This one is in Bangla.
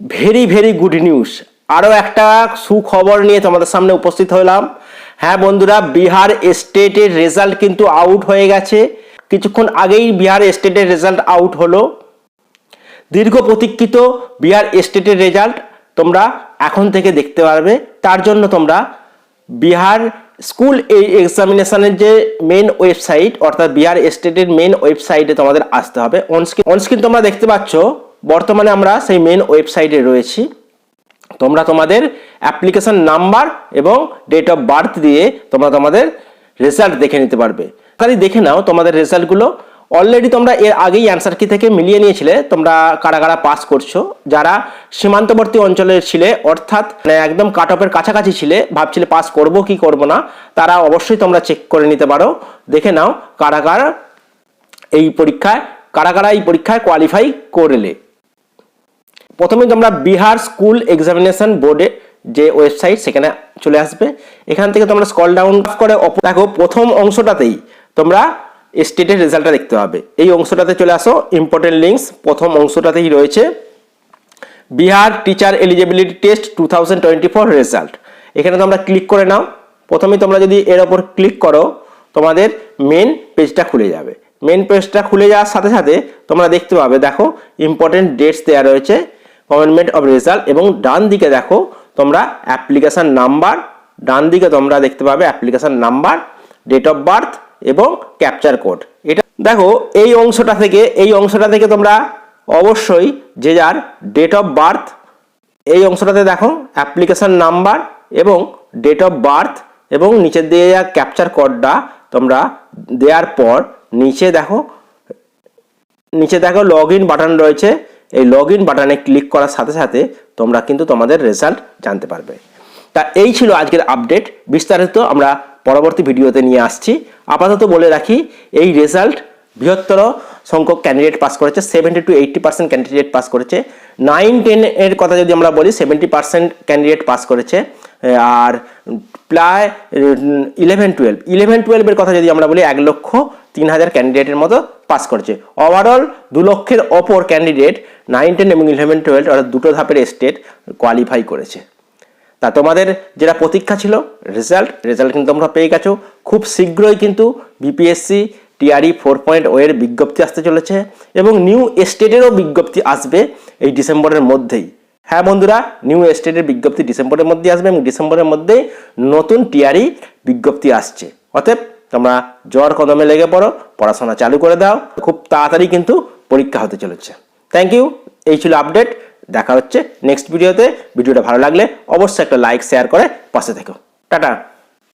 Very very good news. আরও একটা সুখবর নিয়ে তোমাদের সামনে উপস্থিত হলাম। হ্যাঁ বন্ধুরা, বিহার স্টেটের রেজাল্ট কিন্তু আউট হয়ে গেছে। কিছুক্ষণ আগেই বিহার স্টেটের রেজাল্ট আউট হলো। দীর্ঘ প্রতীক্ষিত বিহার স্টেটের রেজাল্ট তোমরা এখন থেকে দেখতে পারবে। তার জন্য তোমরা বিহার স্কুল এই এক্সামিনেশনের যে মেন ওয়েবসাইট অর্থাৎ বিহার স্টেটের মেন ওয়েবসাইটে তোমাদের আসতে হবে। অনস্ক্রিন অনস্ক্রিন তোমরা দেখতে পাচ্ছ বর্তমানে আমরা সেই মেন ওয়েবসাইটে রয়েছি। তোমরা তোমাদের অ্যাপ্লিকেশন নাম্বার এবং ডেট অফ বার্থ দিয়ে তোমরা তোমাদের রেজাল্ট দেখে নিতে পারবে। খালি দেখে নাও তোমাদের রেজাল্টগুলো অলরেডি তোমরা এর আগেই অ্যান্সার কি থেকে মিলিয়ে নিয়েছিলে, তোমরা কারা কারা পাস করছ, যারা সীমান্তবর্তী অঞ্চলের ছিলে, অর্থাৎ মানে একদম কাট অফের কাছাকাছি ছিলে, ভাবছিলে পাস করব কি করব না, তারা অবশ্যই তোমরা চেক করে নিতে পারো। দেখে নাও কারা কারা এই পরীক্ষায়, কারা কারা এই পরীক্ষায় কোয়ালিফাই করলে। প্রথমে তোমরা বিহার স্কুল এক্সামিনেশন বোর্ডে যে ওয়েবসাইট, সেখানে চলে আসবে। এখান থেকে তোমরা স্কল ডাউন করে দেখো, প্রথম অংশটাতেই তোমরা স্টেটের রেজাল্টটা দেখতে পাবে। এই অংশটাতে চলে আসো ইম্পর্টেন্ট লিঙ্কস প্রথম অংশটাতেই রয়েছে Bihar teacher eligibility test two thousand twenty four result এখানে তোমরা ক্লিক করে নাও। প্রথমে তোমরা যদি এর ওপর ক্লিক করো, তোমাদের মেন পেজটা খুলে যাবে। মেন পেজটা খুলে যাওয়ার সাথে সাথে তোমরা দেখতে পাবে, দেখো ইম্পর্টেন্ট ডেটস দেওয়া রয়েছে। গভর্নমেন্ট অফ রেজাল্ট এবং ডান দিকে দেখো, তোমরা অ্যাপ্লিকেশান নাম্বার ডান দিকে তোমরা দেখতে পাবে application number date of birth এবং ক্যাপচার কোড এটা দেখো, এই অংশটা থেকে, এই অংশটা থেকে তোমরা অবশ্যই যে যার ডেট অফ বার্থ এই অংশটাতে দেখো অ্যাপ্লিকেশান নাম্বার এবং ডেট অফ বার্থ এবং নিচের দিয়ে ক্যাপচার কোডটা তোমরা দেওয়ার পর, নিচে দেখো নিচে দেখো লগ ইন বাটন রয়েছে। এই লগ ইন বাটনে ক্লিক করার সাথে সাথে তোমরা কিন্তু তোমাদের রেজাল্ট জানতে পারবে। তা এই ছিল আজকের আপডেট বিস্তারিত আমরা পরবর্তী ভিডিওতে নিয়ে আসছি। আপাতত বলে রাখি, এই রেজাল্ট বৃহত্তর সংখ্যক ক্যান্ডিডেট পাস করেছে seventy to eighty percent candidate pass করেছে। নাইন টেন এর কথা যদি আমরা বলি সেভেন্টি পার্সেন্ট ক্যান্ডিডেট পাস করেছে। আর প্রায় ইলেভেন টুয়েলভ ইলেভেন টুয়েলভের কথা যদি আমরা বলি, এক লক্ষ তিন হাজার ক্যান্ডিডেটের মতো পাস করেছে। ওভারঅল দু লক্ষের ওপর ক্যান্ডিডেট নাইন টেন এবং ইলেভেন টুয়েলভ অর্থাৎ দুটো ধাপের স্টেট কোয়ালিফাই করেছে। তা তোমাদের যেটা প্রতীক্ষা ছিল রেজাল্ট রেজাল্ট কিন্তু তোমরা পেয়ে গেছো। খুব শীঘ্রই কিন্তু বিপিএসসি টিআরই ফোর পয়েন্ট ওয়ের বিজ্ঞপ্তি আসতে চলেছে এবং নিউ এস্টেটেরও বিজ্ঞপ্তি আসবে এই ডিসেম্বরের মধ্যেই। হ্যাঁ বন্ধুরা নিউ এস্টেটের বিজ্ঞপ্তি ডিসেম্বরের মধ্যে আসবে এবং ডিসেম্বরের মধ্যেই নতুন টিআরই বিজ্ঞপ্তি আসছে। অতএব তোমরা জ্বর কদমে লেগে পড়ো, পড়াশোনা চালু করে দাও। খুব তাড়াতাড়ি কিন্তু পরীক্ষা হতে চলেছে। থ্যাংক ইউ এই ছিল আপডেট দেখা হচ্ছে নেক্সট ভিডিওতে ভিডিওটা ভালো লাগলে অবশ্যই একটা লাইক শেয়ার করে পাশে থেকো। টাটা।